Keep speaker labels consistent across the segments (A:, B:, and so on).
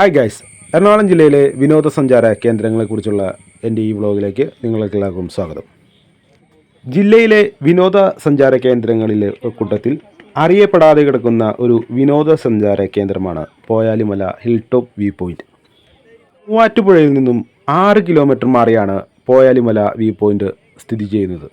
A: Hi guys Ernakulam ജില്ലയിലെ വിനോദസഞ്ചാര കേന്ദ്രങ്ങളെക്കുറിച്ചുള്ള എന്റെ ഈ വ്ളോഗിലേക്ക് നിങ്ങൾക്ക് എല്ലാവർക്കും സ്വാഗതം. ജില്ലയിലെ വിനോദസഞ്ചാര കേന്ദ്രങ്ങളിലെ കൂട്ടത്തിൽ അറിയപ്പെടാതെ കിടക്കുന്ന ഒരു വിനോദസഞ്ചാര കേന്ദ്രമാണ് Poyalimala hill top view point മൂവാറ്റുപുഴയിൽ നിന്നും ആറ് കിലോമീറ്റർ മാറിയാണ് പോയാലിമല വ്യൂ പോയിന്റ് സ്ഥിതി ചെയ്യുന്നത്.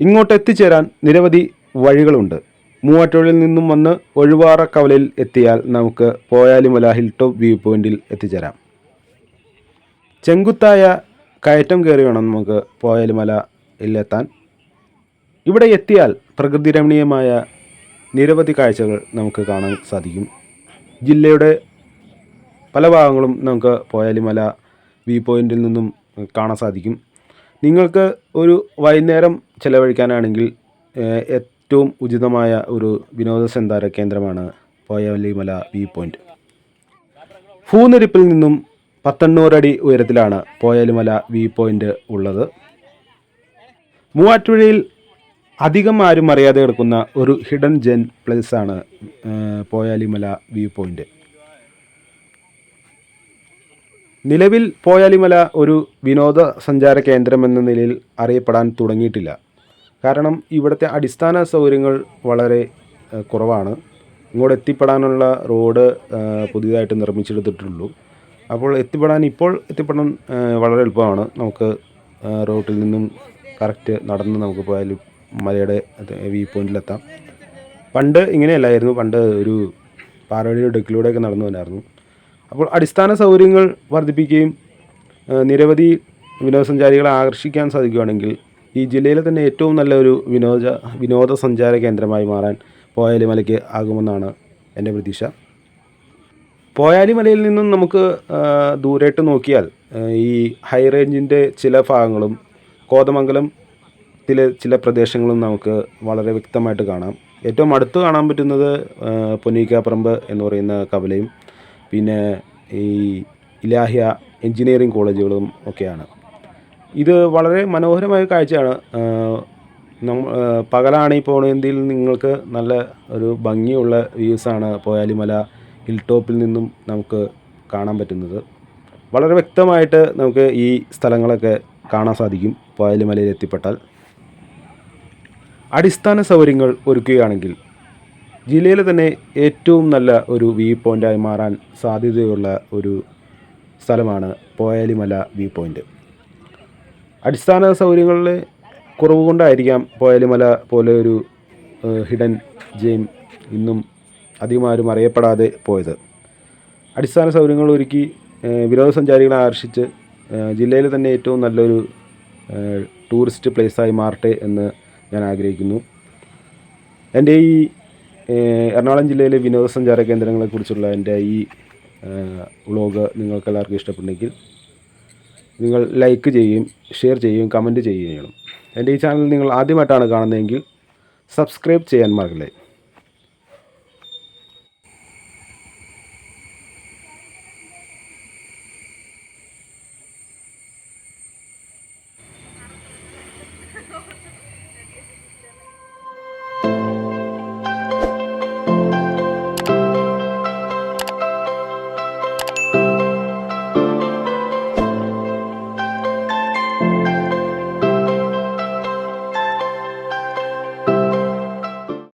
A: ഇങ്ങോട്ട് എത്തിച്ചേരാൻ നിരവധി വഴികളുണ്ട്. മൂവാറ്റുപുഴയിൽ നിന്നും വന്ന് ഒഴിവാറ കവലയിൽ എത്തിയാൽ നമുക്ക് പോയാലിമല ഹിൽ ടോപ്പ് വ്യൂ പോയിന്റിൽ എത്തിച്ചേരാം. ചെങ്കുത്തായ കയറ്റം കയറി വേണം നമുക്ക് പോയാലിമലയിലെത്താൻ ഇവിടെ എത്തിയാൽ പ്രകൃതി രമണീയമായ നിരവധി കാഴ്ചകൾ നമുക്ക് കാണാൻ സാധിക്കും. ജില്ലയുടെ പല ഭാഗങ്ങളും നമുക്ക് പോയാലിമല വ്യൂ പോയിന്റിൽ നിന്നും കാണാൻ സാധിക്കും. നിങ്ങൾക്ക് ഒരു വൈകുന്നേരം ചിലവഴിക്കാനാണെങ്കിൽ ഏറ്റവും ഉചിതമായ ഒരു വിനോദസഞ്ചാര കേന്ദ്രമാണ് പോയവല്ലിമല വ്യൂ പോയിന്റ്. ഭൂനിരപ്പിൽ നിന്നും പത്തണ്ണൂറടി ഉയരത്തിലാണ് പോയാലിമല വ്യൂ പോയിന്റ് ഉള്ളത്. മൂവാറ്റുപുഴയിൽ അധികം ആരും അറിയാതെ കിടക്കുന്ന ഒരു ഹിഡൻ ജെൻ പ്ലേസ് ആണ് പോയാലിമല വ്യൂ പോയിന്റ്. നിലവിൽ പോയാലിമല ഒരു വിനോദസഞ്ചാര കേന്ദ്രം എന്ന നിലയിൽ അറിയപ്പെടാൻ തുടങ്ങിയിട്ടില്ല. കാരണം ഇവിടുത്തെ അടിസ്ഥാന സൗകര്യങ്ങൾ വളരെ കുറവാണ്. ഇങ്ങോട്ട് എത്തിപ്പെടാനുള്ള റോഡ് പുതിയതായിട്ട് നിർമ്മിച്ചെടുത്തിട്ടുള്ളൂ. അപ്പോൾ എത്തിപ്പെടാൻ ഇപ്പോൾ എത്തിപ്പെടാൻ വളരെ എളുപ്പമാണ്. നമുക്ക് റോട്ടിൽ നിന്നും കറക്റ്റ് നടന്ന് നമുക്ക് പോയാലും മലയുടെ വ്യൂ പോയിന്റിലെത്താം. പണ്ട് ഇങ്ങനെയല്ലായിരുന്നു. പണ്ട് ഒരു പാറവഴിയുടെ ഡെക്കിലൂടെയൊക്കെ നടന്നു വന്നായിരുന്നു അപ്പോൾ അടിസ്ഥാന സൗകര്യങ്ങൾ വർദ്ധിപ്പിക്കുകയും നിരവധി വിനോദസഞ്ചാരികളെ ആകർഷിക്കാൻ സാധിക്കുകയാണെങ്കിൽ ഈ ജില്ലയിലെ തന്നെ ഏറ്റവും നല്ല ഒരു വിനോദ വിനോദസഞ്ചാര കേന്ദ്രമായി മാറാൻ പോയാലിമലയ്ക്ക് ആകുമെന്നാണ് എന്റെ പ്രതീക്ഷ. പോയാലിമലയിൽ നിന്നും നമുക്ക് ദൂരേട്ട് നോക്കിയാൽ ഈ ഹൈ റേഞ്ചിന്റെ ചില ഭാഗങ്ങളും കോതമംഗലം ത്തിലെ ചില പ്രദേശങ്ങളും നമുക്ക് വളരെ വ്യക്തമായിട്ട് കാണാം. ഏറ്റവും അടുത്ത് കാണാൻ പറ്റുന്നത് പൊന്നീക്കാപ്പറമ്പ് എന്ന് പറയുന്ന കവലയും പിന്നെ ഈ ഇലാഹ്യ എഞ്ചിനീയറിംഗ് കോളേജുകളും ഒക്കെയാണ്. ഇത് വളരെ മനോഹരമായ കാഴ്ചയാണ്. പകലാണെങ്കിൽ പോകണമെങ്കിൽ നിങ്ങൾക്ക് നല്ല ഒരു ഭംഗിയുള്ള വ്യൂസാണ് പോയാലിമല ഹിൽ ടോപ്പിൽ നിന്നും നമുക്ക് കാണാൻ പറ്റുന്നത്. വളരെ വ്യക്തമായിട്ട് നമുക്ക് ഈ സ്ഥലങ്ങളൊക്കെ കാണാൻ സാധിക്കും പോയാലിമലയിൽ എത്തിപ്പെട്ടാൽ. അടിസ്ഥാന സൗകര്യങ്ങൾ ഒരുക്കുകയാണെങ്കിൽ ജില്ലയിലെ തന്നെ ഏറ്റവും നല്ല ഒരു വ്യൂ പോയിന്റായി മാറാൻ സാധ്യതയുള്ള ഒരു സ്ഥലമാണ് പോയാലിമല വ്യൂ പോയിന്റ് അടിസ്ഥാന സൗകര്യങ്ങളിലെ കുറവ് കൊണ്ടായിരിക്കാം പോയാലിമല പോലെ ഒരു ഹിഡൻ ജെയിം ഇന്നും അധികം ആരും അറിയപ്പെടാതെ പോയത്. അടിസ്ഥാന സൗകര്യങ്ങൾ ഒരുക്കി വിനോദസഞ്ചാരികളെ ആകർഷിച്ച് ജില്ലയിൽ തന്നെ ഏറ്റവും നല്ലൊരു ടൂറിസ്റ്റ് പ്ലേസായി മാറട്ടെ എന്ന് ഞാൻ ആഗ്രഹിക്കുന്നു. എന്റെ ഈ എറണാകുളം ജില്ലയിലെ വിനോദസഞ്ചാര കേന്ദ്രങ്ങളെക്കുറിച്ചുള്ള എന്റെ ഈ വ്ളോഗ് നിങ്ങൾക്കെല്ലാവർക്കും ഇഷ്ടപ്പെട്ടെങ്കിൽ നിങ്ങൾ ലൈക്ക് ചെയ്യുകയും ഷെയർ ചെയ്യുകയും കമന്റ് ചെയ്യുകയും ചെയ്യണം എന്റെ ഈ ചാനൽ നിങ്ങൾ ആദ്യമായിട്ടാണ് കാണുന്നതെങ്കിൽ സബ്സ്ക്രൈബ് ചെയ്യാൻ മറക്കല്ലേ.